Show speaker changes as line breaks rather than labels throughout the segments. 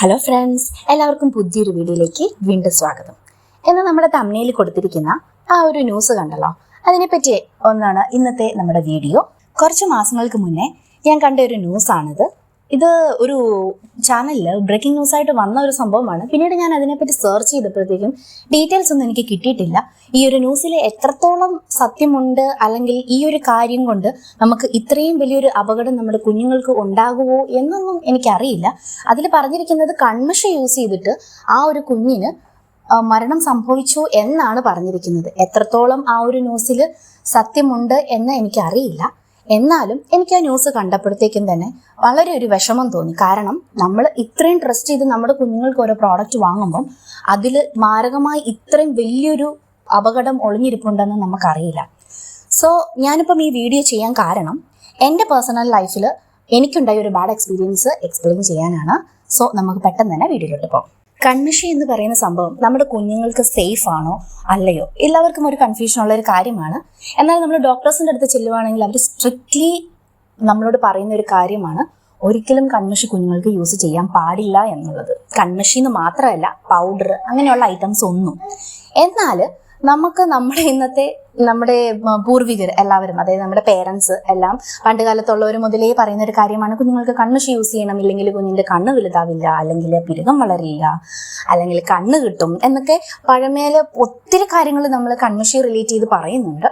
Hello friends എല്ലാവർക്കും പുതിയൊരു വീഡിയോയിലേക്ക് വീണ്ടും സ്വാഗതം. എന്നാൽ നമ്മുടെ തമ്മയിൽ കൊടുത്തിരിക്കുന്ന ആ ഒരു ന്യൂസ് കണ്ടല്ലോ. അതിനെപ്പറ്റി ഒന്നാണ് ഇന്നത്തെ നമ്മുടെ വീഡിയോ. കുറച്ച് മാസങ്ങൾക്ക് മുന്നേ ഞാൻ കണ്ട ഒരു ന്യൂസാണിത് ഇത് ഒരു ചാനലിൽ ബ്രേക്കിംഗ് ന്യൂസ് ആയിട്ട് വന്ന ഒരു സംഭവമാണ്. പിന്നീട് ഞാൻ അതിനെപ്പറ്റി സെർച്ച് ചെയ്തപ്പോഴത്തേക്കും ഡീറ്റെയിൽസ് ഒന്നും എനിക്ക് കിട്ടിയിട്ടില്ല. ഈ ഒരു ന്യൂസിൽ എത്രത്തോളം സത്യമുണ്ട് അല്ലെങ്കിൽ ഈ ഒരു കാര്യം കൊണ്ട് നമുക്ക് ഇത്രയും വലിയൊരു അപകടം നമ്മുടെ കുഞ്ഞുങ്ങൾക്ക് ഉണ്ടാകുമോ എന്നൊന്നും എനിക്കറിയില്ല. അതിൽ പറഞ്ഞിരിക്കുന്നത് കൺമഷ യൂസ് ചെയ്തിട്ട് ആ ഒരു കുഞ്ഞിന് മരണം സംഭവിച്ചു എന്നാണ് പറഞ്ഞിരിക്കുന്നത്. എത്രത്തോളം ആ ഒരു ന്യൂസിൽ സത്യമുണ്ട് എന്ന് എനിക്കറിയില്ല. എന്നാലും എനിക്ക് ആ ന്യൂസ് കണ്ടപ്പോഴത്തേക്കും തന്നെ വളരെ ഒരു വിഷമം തോന്നി. കാരണം നമ്മൾ ഇത്രയും ട്രസ്റ്റ് ചെയ്ത് നമ്മുടെ കുഞ്ഞുങ്ങൾക്ക് ഓരോ പ്രോഡക്റ്റ് വാങ്ങുമ്പം അതിൽ മാരകമായി ഇത്രയും വലിയൊരു അപകടം ഒളിഞ്ഞിരിപ്പുണ്ടെന്ന് നമുക്കറിയില്ല. സോ ഞാനിപ്പം ഈ വീഡിയോ ചെയ്യാൻ കാരണം എന്റെ പേഴ്സണൽ ലൈഫിൽ എനിക്കുണ്ടായ ഒരു ബാഡ് എക്സ്പീരിയൻസ് എക്സ്പ്ലെയിൻ ചെയ്യാനാണ്. സോ നമുക്ക് പെട്ടെന്ന് തന്നെ വീഡിയോയിലോട്ട് പോകാം. കൺമിഷി എന്ന് പറയുന്ന സംഭവം നമ്മുടെ കുഞ്ഞുങ്ങൾക്ക് സേഫ് ആണോ അല്ലയോ? എല്ലാവർക്കും ഒരു കൺഫ്യൂഷൻ ഉള്ള ഒരു കാര്യമാണ്. എന്നാൽ നമ്മൾ ഡോക്ടേഴ്സിന്റെ അടുത്ത് ചെല്ലുവാണെങ്കിൽ അവർ സ്ട്രിക്ട്ലി നമ്മളോട് പറയുന്ന ഒരു കാര്യമാണ്. ഒരിക്കലും കൺമഷി കുഞ്ഞുങ്ങൾക്ക് യൂസ് ചെയ്യാൻ പാടില്ല എന്നുള്ളത്. കൺമഷി എന്ന് മാത്രമല്ല പൗഡർ അങ്ങനെയുള്ള ഐറ്റംസ് ഒന്നും. എന്നാൽ നമുക്ക് നമ്മുടെ ഇന്നത്തെ നമ്മുടെ പൂർവികർ എല്ലാവരും അതായത് നമ്മുടെ പേരൻസ് എല്ലാം പണ്ട് കാലത്തുള്ളവർ മുതലേ പറയുന്ന ഒരു കാര്യമാണ് കുഞ്ഞുങ്ങൾക്ക് കൺമഷി യൂസ് ചെയ്യണം ഇല്ലെങ്കിൽ കുഞ്ഞിന്റെ കണ്ണ് വലുതാവില്ല അല്ലെങ്കിൽ പിരുകം വളരില്ല അല്ലെങ്കിൽ കണ്ണ് കിട്ടും എന്നൊക്കെ പഴമേൽ ഒത്തിരി കാര്യങ്ങൾ നമ്മൾ കൺമഷി റിലേറ്റ് ചെയ്ത് പറയുന്നുണ്ട്.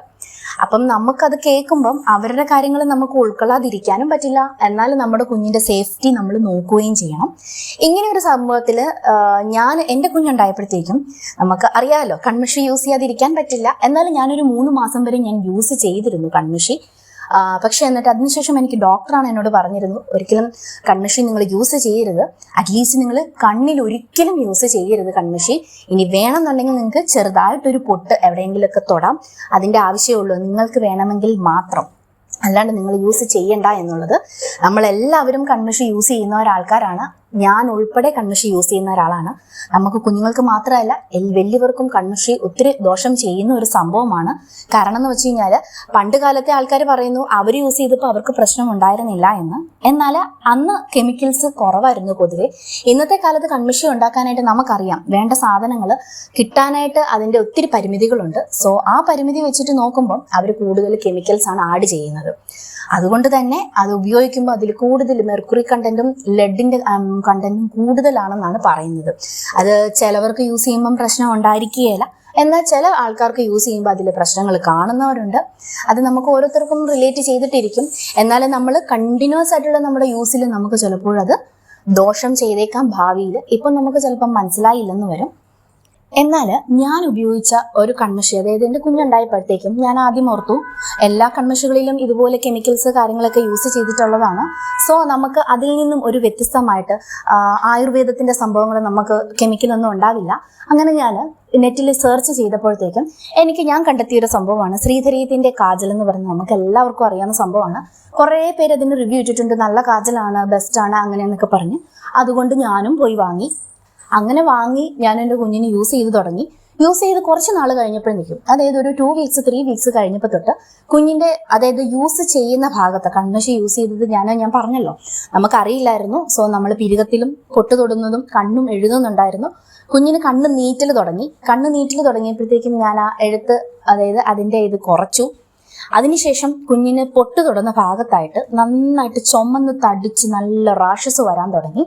അപ്പം നമുക്കത് കേൾക്കുമ്പം അവരുടെ കാര്യങ്ങൾ നമുക്ക് ഉൾക്കൊള്ളാതിരിക്കാനും പറ്റില്ല. എന്നാൽ നമ്മുടെ കുഞ്ഞിന്റെ സേഫ്റ്റി നമ്മൾ നോക്കുകയും ചെയ്യണം. ഇങ്ങനെ ഒരു സംഭവത്തിൽ ഞാൻ എന്റെ കുഞ്ഞുണ്ടായപ്പോഴത്തേക്കും നമുക്ക് അറിയാമല്ലോ കൺമിഷൻ യൂസ് ചെയ്യാതിരിക്കാൻ പറ്റില്ല. എന്നാൽ ഞാനൊരു മൂന്ന് മാസം വരെ ഞാൻ യൂസ് ചെയ്തിരുന്നു കൺമിഷി പക്ഷെ എന്നിട്ട് അതിനുശേഷം എനിക്ക് ഡോക്ടറാണ് എന്നോട് പറഞ്ഞിരുന്നു ഒരിക്കലും കൺമിഷി നിങ്ങൾ യൂസ് ചെയ്യരുത്. അറ്റ്ലീസ്റ്റ് നിങ്ങൾ കണ്ണിൽ ഒരിക്കലും യൂസ് ചെയ്യരുത് കൺമിഷി ഇനി വേണമെന്നുണ്ടെങ്കിൽ നിങ്ങൾക്ക് ചെറുതായിട്ടൊരു പൊട്ട് എവിടെയെങ്കിലുമൊക്കെ തൊടാം. അതിന്റെ ആവശ്യമുള്ളൂ നിങ്ങൾക്ക് വേണമെങ്കിൽ മാത്രം. അല്ലാണ്ട് നിങ്ങൾ യൂസ് ചെയ്യണ്ട എന്നുള്ളത് നമ്മളെല്ലാവരും കൺമിഷി യൂസ് ചെയ്യുന്ന ഒരാൾക്കാരാണ്. ഞാൻ ഉൾപ്പെടെ കൺമഷി യൂസ് ചെയ്യുന്ന ഒരാളാണ്. നമുക്ക് കുഞ്ഞുങ്ങൾക്ക് മാത്രമല്ല വലിയവർക്കും കൺമഷി ഒത്തിരി ദോഷം ചെയ്യുന്ന ഒരു സംഭവമാണ്. കാരണം എന്ന് വെച്ച് കഴിഞ്ഞാൽ പണ്ട് കാലത്തെ ആൾക്കാർ പറയുന്നു അവർ യൂസ് ചെയ്തപ്പോൾ അവർക്ക് പ്രശ്നം ഉണ്ടായിരുന്നില്ല എന്ന്. എന്നാൽ അന്ന് കെമിക്കൽസ് കുറവായിരുന്നു പൊതുവെ. ഇന്നത്തെ കാലത്ത് കൺമഷി ഉണ്ടാക്കാനായിട്ട് നമുക്കറിയാം വേണ്ട സാധനങ്ങൾ കിട്ടാനായിട്ട് അതിന്റെ ഒത്തിരി പരിമിതികളുണ്ട്. സോ ആ പരിമിതി വെച്ചിട്ട് നോക്കുമ്പോൾ അവർ കൂടുതൽ കെമിക്കൽസ് ആണ് ആഡ് ചെയ്യുന്നത്. അതുകൊണ്ട് തന്നെ അത് ഉപയോഗിക്കുമ്പോൾ അതിൽ കൂടുതൽ മെർക്കുറി കണ്ടന്റും ലെഡിന്റെ കണ്ടന്റും കൂടുതലാണെന്നാണ് പറയുന്നത്. അത് ചിലവർക്ക് യൂസ് ചെയ്യുമ്പം പ്രശ്നം ഉണ്ടായിരിക്കുകയില്ല. എന്നാൽ ചില ആൾക്കാർക്ക് യൂസ് ചെയ്യുമ്പോൾ അതിൽ പ്രശ്നങ്ങൾ കാണുന്നവരുണ്ട്. അത് നമുക്ക് ഓരോരുത്തർക്കും റിലേറ്റ് ചെയ്തിട്ടിരിക്കും. എന്നാൽ നമ്മൾ കണ്ടിന്യൂസ് ആയിട്ടുള്ള നമ്മുടെ യൂസിൽ നമുക്ക് ചിലപ്പോഴത് ദോഷം ചെയ്തേക്കാം ഭാവിയിൽ. ഇപ്പം നമുക്ക് ചിലപ്പം മനസ്സിലായില്ലെന്ന് വരും. എന്നാൽ ഞാൻ ഉപയോഗിച്ച ഒരു കൺമഷി അതായത് എന്റെ കുഞ്ഞുണ്ടായപ്പോഴത്തേക്കും ഞാൻ ആദ്യം ഓർത്തു എല്ലാ കൺമഷികളിലും ഇതുപോലെ കെമിക്കൽസ് കാര്യങ്ങളൊക്കെ യൂസ് ചെയ്തിട്ടുള്ളതാണ്. സോ നമുക്ക് അതിൽ നിന്നും ഒരു വ്യത്യസ്തമായിട്ട് ആയുർവേദത്തിന്റെ സംഭവങ്ങൾ നമുക്ക് കെമിക്കലൊന്നും ഉണ്ടാവില്ല. അങ്ങനെ ഞാൻ നെറ്റിൽ സെർച്ച് ചെയ്തപ്പോഴത്തേക്കും എനിക്ക് ഞാൻ കണ്ടെത്തിയ ഒരു സംഭവമാണ്. ശ്രീധരീയത്തിന്റെ കാജൽ എന്ന് പറയുന്നത് നമുക്ക് എല്ലാവർക്കും അറിയാവുന്ന സംഭവമാണ്. കുറേ പേര് അതിന് റിവ്യൂ ഇട്ടിട്ടുണ്ട്. നല്ല കാജലാണ് ബെസ്റ്റാണ് അങ്ങനെ എന്നൊക്കെ പറഞ്ഞ്. അതുകൊണ്ട് ഞാനും പോയി വാങ്ങി. അങ്ങനെ വാങ്ങി ഞാൻ എന്റെ കുഞ്ഞിന് യൂസ് ചെയ്ത് തുടങ്ങി. യൂസ് ചെയ്ത് കുറച്ച് നാൾ കഴിഞ്ഞപ്പോഴേക്കും അതായത് ഒരു ടു വീക്സ് ത്രീ വീക്സ് കഴിഞ്ഞപ്പോൾ തൊട്ട് കുഞ്ഞിന്റെ അതായത് യൂസ് ചെയ്യുന്ന ഭാഗത്ത് കൺമഷി യൂസ് ചെയ്തത് ഞാൻ ഞാൻ പറഞ്ഞല്ലോ. നമുക്കറിയില്ലായിരുന്നു. സോ നമ്മൾ പിരുകത്തിലും പൊട്ട് തൊടുന്നതും കണ്ണും എഴുതുന്നുണ്ടായിരുന്നു. കുഞ്ഞിന് കണ്ണ് നീറ്റൽ തുടങ്ങി. കണ്ണ് നീറ്റൽ തുടങ്ങിയപ്പോഴത്തേക്കും ഞാൻ ആ എഴുത്ത് അതായത് അതിന്റെ ഇത് കുറച്ചു. അതിനുശേഷം കുഞ്ഞിന് പൊട്ട് തൊടുന്ന ഭാഗത്തായിട്ട് നന്നായിട്ട് ചുമന്ന് തടിച്ച് നല്ല റാഷസ് വരാൻ തുടങ്ങി.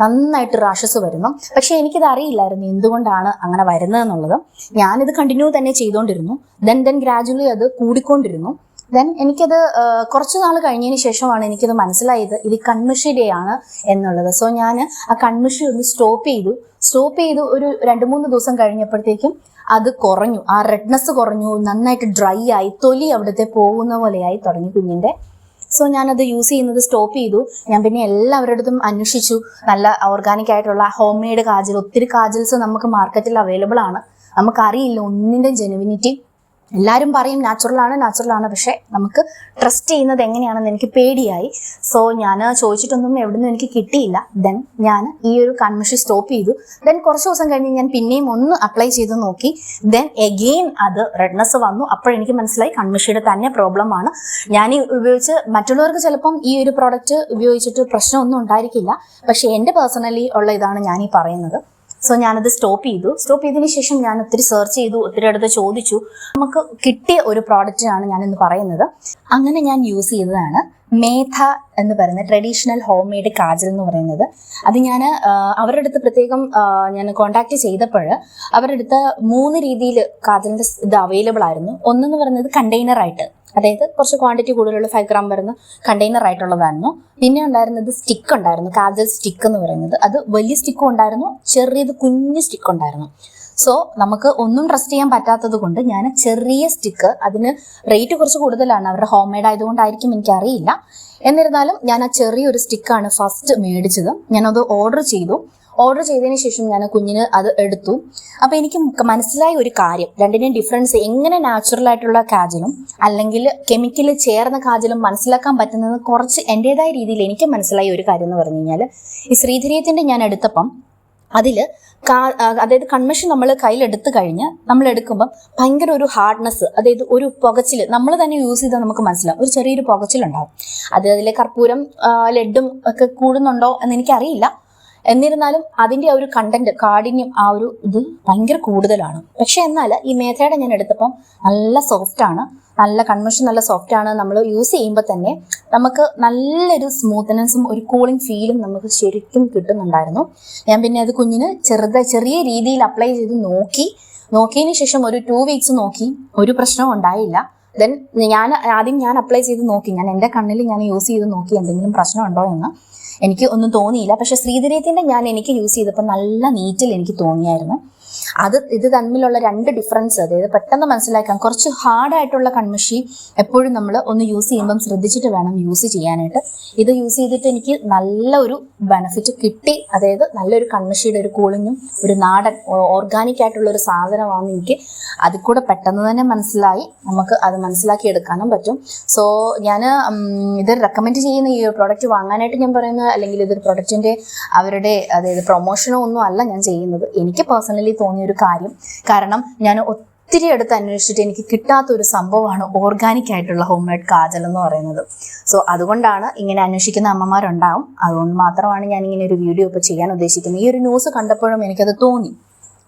നന്നായിട്ട് റാഷസ് വരുന്നു. പക്ഷെ എനിക്കിത് അറിയില്ലായിരുന്നു എന്തുകൊണ്ടാണ് അങ്ങനെ വരുന്നത് എന്നുള്ളത്. ഞാനിത് കണ്ടിന്യൂ തന്നെ ചെയ്തുകൊണ്ടിരുന്നു ദെൻ ദെൻ ഗ്രാജുവലി അത് കൂടിക്കൊണ്ടിരുന്നു. ദെൻ എനിക്കത് കുറച്ച് നാൾ കഴിഞ്ഞതിന് ശേഷമാണ് എനിക്കത് മനസ്സിലായത് ഇത് കൺമിഷിയുടെ ആണ് എന്നുള്ളത്. സോ ഞാൻ ആ കൺമിഷി ഒന്ന് സ്റ്റോപ്പ് ചെയ്തു. സ്റ്റോപ്പ് ചെയ്തു ഒരു രണ്ട് മൂന്ന് ദിവസം കഴിഞ്ഞപ്പോഴത്തേക്കും അത് കുറഞ്ഞു. ആ റെഡ്നെസ് കുറഞ്ഞു നന്നായിട്ട് ഡ്രൈ ആയി തൊലി അവിടുത്തെ പോകുന്ന പോലെയായി തുടങ്ങി കുഞ്ഞിന്റെ. സോ ഞാനത് യൂസ് ചെയ്യുന്നത് സ്റ്റോപ്പ് ചെയ്തു. ഞാൻ പിന്നെ എല്ലാവരുടെ അടുത്തും അന്വേഷിച്ചു. നല്ല ഓർഗാനിക് ആയിട്ടുള്ള ഹോം മെയ്ഡ് കാജൽ ഒത്തിരി കാജൽസ് നമുക്ക് മാർക്കറ്റിൽ അവൈലബിൾ ആണ്. നമുക്കറിയില്ല ഒന്നിന്റെ ജെനുവിനിറ്റി എല്ലാവരും പറയും നാച്ചുറൽ ആണ് പക്ഷെ നമുക്ക് ട്രസ്റ്റ് ചെയ്യുന്നത് എങ്ങനെയാണെന്ന് എനിക്ക് പേടിയായി. സോ ഞാൻ ചോദിച്ചിട്ടൊന്നും എവിടുന്നും എനിക്ക് കിട്ടിയില്ല. ദെൻ ഞാൻ ഈ ഒരു കൺമിഷൻ സ്റ്റോപ്പ് ചെയ്തു. ദെൻ കുറച്ച് ദിവസം കഴിഞ്ഞ് ഞാൻ പിന്നെയും ഒന്ന് അപ്ലൈ ചെയ്ത് നോക്കി. ദെൻ എഗെയിൻ അത് റെഡ്നെസ് വന്നു. അപ്പോഴെനിക്ക് മനസ്സിലായി കൺമിഷിയുടെ തന്നെ പ്രോബ്ലം ആണ്. ഞാൻ ഉപയോഗിച്ച് മറ്റുള്ളവർക്ക് ചിലപ്പം ഈ ഒരു പ്രോഡക്റ്റ് ഉപയോഗിച്ചിട്ട് പ്രശ്നമൊന്നും ഉണ്ടായിരിക്കില്ല. പക്ഷേ എന്റെ പേഴ്സണലി ഉള്ള ഇതാണ് ഞാൻ ഈ പറയുന്നത്. സോ ഞാനത് സ്റ്റോപ്പ് ചെയ്തു. സ്റ്റോപ്പ് ചെയ്തതിന് ശേഷം ഞാൻ ഒത്തിരി സെർച്ച് ചെയ്തു ഒത്തിരി അടുത്ത് ചോദിച്ചു. നമുക്ക് കിട്ടിയ ഒരു പ്രോഡക്റ്റാണ് ഇന്ന് പറയുന്നത്. അങ്ങനെ ഞാൻ യൂസ് ചെയ്തതാണ് മേധ എന്ന് പറയുന്ന ട്രഡീഷണൽ ഹോം മെയ്ഡ് കാജൽ എന്ന് പറയുന്നത്. അത് ഞാൻ അവരുടെ അടുത്ത് പ്രത്യേകം ഞാൻ കോണ്ടാക്ട് ചെയ്തപ്പോൾ അവരുടെ അടുത്ത് മൂന്ന് രീതിയിൽ കാജലിന്റെ ഇത് അവൈലബിൾ ആയിരുന്നു. ഒന്നെന്ന് പറയുന്നത് കണ്ടെയ്നർ ആയിട്ട്. അതായത് കുറച്ച് ക്വാണ്ടിറ്റി കൂടുതലുള്ള ഫൈവ് ഗ്രാം വരുന്ന കണ്ടെയ്നർ ആയിട്ടുള്ളതായിരുന്നു. പിന്നെ ഉണ്ടായിരുന്നത് സ്റ്റിക്ക് ഉണ്ടായിരുന്നു കാജൽ സ്റ്റിക്ക് എന്ന് പറയുന്നത്. അത് വലിയ സ്റ്റിക്കും ഉണ്ടായിരുന്നു ചെറിയത് കുഞ്ഞു സ്റ്റിക്ക് ഉണ്ടായിരുന്നു. സോ നമുക്ക് ഒന്നും ട്രസ്റ്റ് ചെയ്യാൻ പറ്റാത്തത് കൊണ്ട് ഞാൻ ചെറിയ സ്റ്റിക്ക് അതിന് റേറ്റ് കുറച്ച് കൂടുതലാണ്. അവരുടെ ഹോം മെയ്ഡ് ആയതുകൊണ്ടായിരിക്കും എനിക്കറിയില്ല. എന്നിരുന്നാലും ഞാൻ ആ ചെറിയൊരു സ്റ്റിക്കാണ് ഫസ്റ്റ് മേടിച്ചത്. ഞാനത് ഓർഡർ ചെയ്തു. ഓർഡർ ചെയ്തതിന് ശേഷം ഞാൻ കുഞ്ഞിന് അത് എടുത്തു. അപ്പോൾ എനിക്ക് മനസ്സിലായ ഒരു കാര്യം. രണ്ടിനെയും ഡിഫറൻസ് എങ്ങനെ നാച്ചുറൽ ആയിട്ടുള്ള കാജലും അല്ലെങ്കിൽ കെമിക്കൽ ചേർന്ന കാജലും മനസ്സിലാക്കാൻ പറ്റുന്നത് കുറച്ച് എന്റെതായ രീതിയിൽ എനിക്ക് മനസ്സിലായ ഒരു കാര്യം എന്ന് പറഞ്ഞു കഴിഞ്ഞാൽ ഈ ശ്രീധരീയത്തിന്റെ ഞാൻ എടുത്തപ്പം അതിൽ കാ അതായത് കൺമഷൻ നമ്മൾ കയ്യിലെടുത്ത് കഴിഞ്ഞ് നമ്മൾ എടുക്കുമ്പം ഭയങ്കര ഒരു ഹാർഡ്നെസ് അതായത് ഒരു പുകച്ചിൽ നമ്മൾ തന്നെ യൂസ് ചെയ്താൽ നമുക്ക് മനസ്സിലാവും. ഒരു ചെറിയൊരു പുകച്ചിലുണ്ടാവും. അത് അതിലെ കർപ്പൂരം ലെഡും ഒക്കെ കൂടുന്നുണ്ടോ എന്ന് എനിക്കറിയില്ല. എന്നിരുന്നാലും അതിന്റെ ആ ഒരു കണ്ടന്റ് കാഠിന്യം ആ ഒരു ഇത് ഭയങ്കര കൂടുതലാണ്. പക്ഷെ എന്നാൽ ഈ മേധയുടെ ഞാൻ എടുത്തപ്പം നല്ല സോഫ്റ്റ് ആണ്. നല്ല കൺവെൻഷൻ നല്ല സോഫ്റ്റ് ആണ് നമ്മൾ യൂസ് ചെയ്യുമ്പോൾ തന്നെ നമുക്ക് നല്ലൊരു സ്മൂത്ത്നെസ്സും ഒരു കൂളിംഗ് ഫീലും നമുക്ക് ശരിക്കും കിട്ടുന്നുണ്ടായിരുന്നു. ഞാൻ പിന്നെ അത് കുഞ്ഞിന് ചെറുത ചെറിയ രീതിയിൽ അപ്ലൈ ചെയ്ത് നോക്കി. നോക്കിയതിന് ശേഷം ഒരു ടു വീക്സ് നോക്കി. ഒരു പ്രശ്നവും ഉണ്ടായില്ല. ദെൻ ഞാൻ ആദ്യം ഞാൻ അപ്ലൈ ചെയ്ത് നോക്കി. ഞാൻ എന്റെ കണ്ണിൽ ഞാൻ യൂസ് ചെയ്ത് നോക്കി എന്തെങ്കിലും പ്രശ്നമുണ്ടോ എന്ന്. എനിക്ക് ഒന്നും തോന്നിയില്ല. പക്ഷെ ശ്രീധരീയത്തിന്റെ ഞാൻ എനിക്ക് യൂസ് ചെയ്തപ്പോൾ നല്ല നീറ്റിൽ എനിക്ക് തോന്നിയായിരുന്നു. അത് ഇത് തമ്മിലുള്ള രണ്ട് ഡിഫറൻസ് അതായത് പെട്ടെന്ന് മനസ്സിലാക്കാൻ കുറച്ച് ഹാർഡായിട്ടുള്ള കൺമഷി എപ്പോഴും നമ്മൾ ഒന്ന് യൂസ് ചെയ്യുമ്പം ശ്രദ്ധിച്ചിട്ട് വേണം യൂസ് ചെയ്യാനായിട്ട്. ഇത് യൂസ് ചെയ്തിട്ട് എനിക്ക് നല്ല ഒരു ബെനിഫിറ്റ് കിട്ടി. അതായത് നല്ലൊരു കൺമഷിയുടെ ഒരു കൂളിങ്ങും ഒരു നാടൻ ഓർഗാനിക് ആയിട്ടുള്ള ഒരു സാധനമാണ് എനിക്ക് അതിൽ കൂടെ പെട്ടെന്ന് തന്നെ മനസ്സിലായി. നമുക്ക് അത് മനസ്സിലാക്കി എടുക്കാനും പറ്റും. സോ ഞാൻ ഇത് റെക്കമെൻഡ് ചെയ്യുന്ന ഈ പ്രോഡക്റ്റ് വാങ്ങാനായിട്ട് ഞാൻ പറയുന്നത് അല്ലെങ്കിൽ ഇതൊരു പ്രൊഡക്റ്റിന്റെ അവരുടെ അതായത് പ്രൊമോഷനോ ഒന്നും അല്ല ഞാൻ ചെയ്യുന്നത്. എനിക്ക് പേഴ്സണലി തോന്നിയ ഒരു കാര്യം. കാരണം ഞാൻ ഒത്തിരി അടുത്ത് അന്വേഷിച്ചിട്ട് എനിക്ക് കിട്ടാത്ത ഒരു സംഭവമാണ് ഓർഗാനിക് ആയിട്ടുള്ള ഹോം മെയ്ഡ് കാജൽ എന്ന് പറയുന്നത്. സോ അതുകൊണ്ടാണ് ഇങ്ങനെ അന്വേഷിക്കുന്ന അമ്മമാരുണ്ടാവും. അതുകൊണ്ട് മാത്രമാണ് ഞാൻ ഇങ്ങനെ ഒരു വീഡിയോ ഇപ്പോൾ ചെയ്യാൻ ഉദ്ദേശിക്കുന്നത്. ഈ ഒരു ന്യൂസ് കണ്ടപ്പോഴും എനിക്കത് തോന്നി.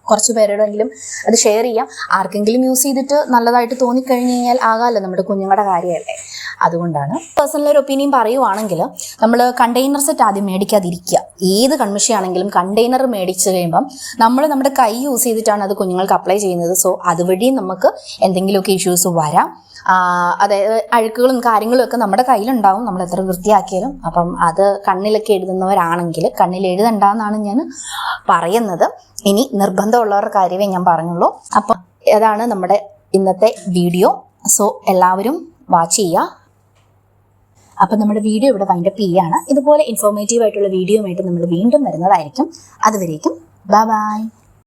കുറച്ച് പേരോടെങ്കിലും അത് ഷെയർ ചെയ്യാം. ആർക്കെങ്കിലും യൂസ് ചെയ്തിട്ട് നല്ലതായിട്ട് തോന്നിക്കഴിഞ്ഞ് കഴിഞ്ഞാൽ ആകാമല്ലോ നമ്മുടെ കുഞ്ഞുങ്ങളുടെ കാര്യമല്ലേ? അതുകൊണ്ടാണ്. പേഴ്സണൽ ഒരു ഒപ്പീനിയൻ പറയുവാണെങ്കിൽ നമ്മൾ കണ്ടെയ്നർ സെറ്റ് ആദ്യം മേടിക്കാതിരിക്കുക. ഏത് കൺമിഷിയാണെങ്കിലും കണ്ടെയ്നർ മേടിച്ച് കഴിയുമ്പം നമ്മൾ നമ്മുടെ കൈ യൂസ് ചെയ്തിട്ടാണ് അത് കുഞ്ഞുങ്ങൾക്ക് അപ്ലൈ ചെയ്യുന്നത്. സോ അതുവഴിയും നമുക്ക് എന്തെങ്കിലുമൊക്കെ ഇഷ്യൂസ് വരാം. അതായത് അഴുക്കുകളും കാര്യങ്ങളും ഒക്കെ നമ്മുടെ കയ്യിലുണ്ടാവും. നമ്മൾ എത്ര വൃത്തിയാക്കിയാലും. അപ്പം അത് കണ്ണിലൊക്കെ എഴുതുന്നവരാണെങ്കിൽ കണ്ണിൽ എഴുതണ്ടെന്നാണ് ഞാൻ പറയുന്നത്. ഇനി നിർബന്ധമുള്ളവരുടെ കാര്യമേ ഞാൻ പറഞ്ഞുള്ളൂ. അപ്പം അതാണ് നമ്മുടെ ഇന്നത്തെ വീഡിയോ സോ എല്ലാവരും വാച്ച് ചെയ്യുക. അപ്പം നമ്മുടെ വീഡിയോ ഇവിടെ വൈൻഡപ്പ് ചെയ്യുകയാണ് ഇതുപോലെ ഇൻഫോർമേറ്റീവ് ആയിട്ടുള്ള വീഡിയോ ആയിട്ട് നമ്മൾ വീണ്ടും വരുന്നതായിരിക്കും. അതുവരേക്കും ബൈ ബൈ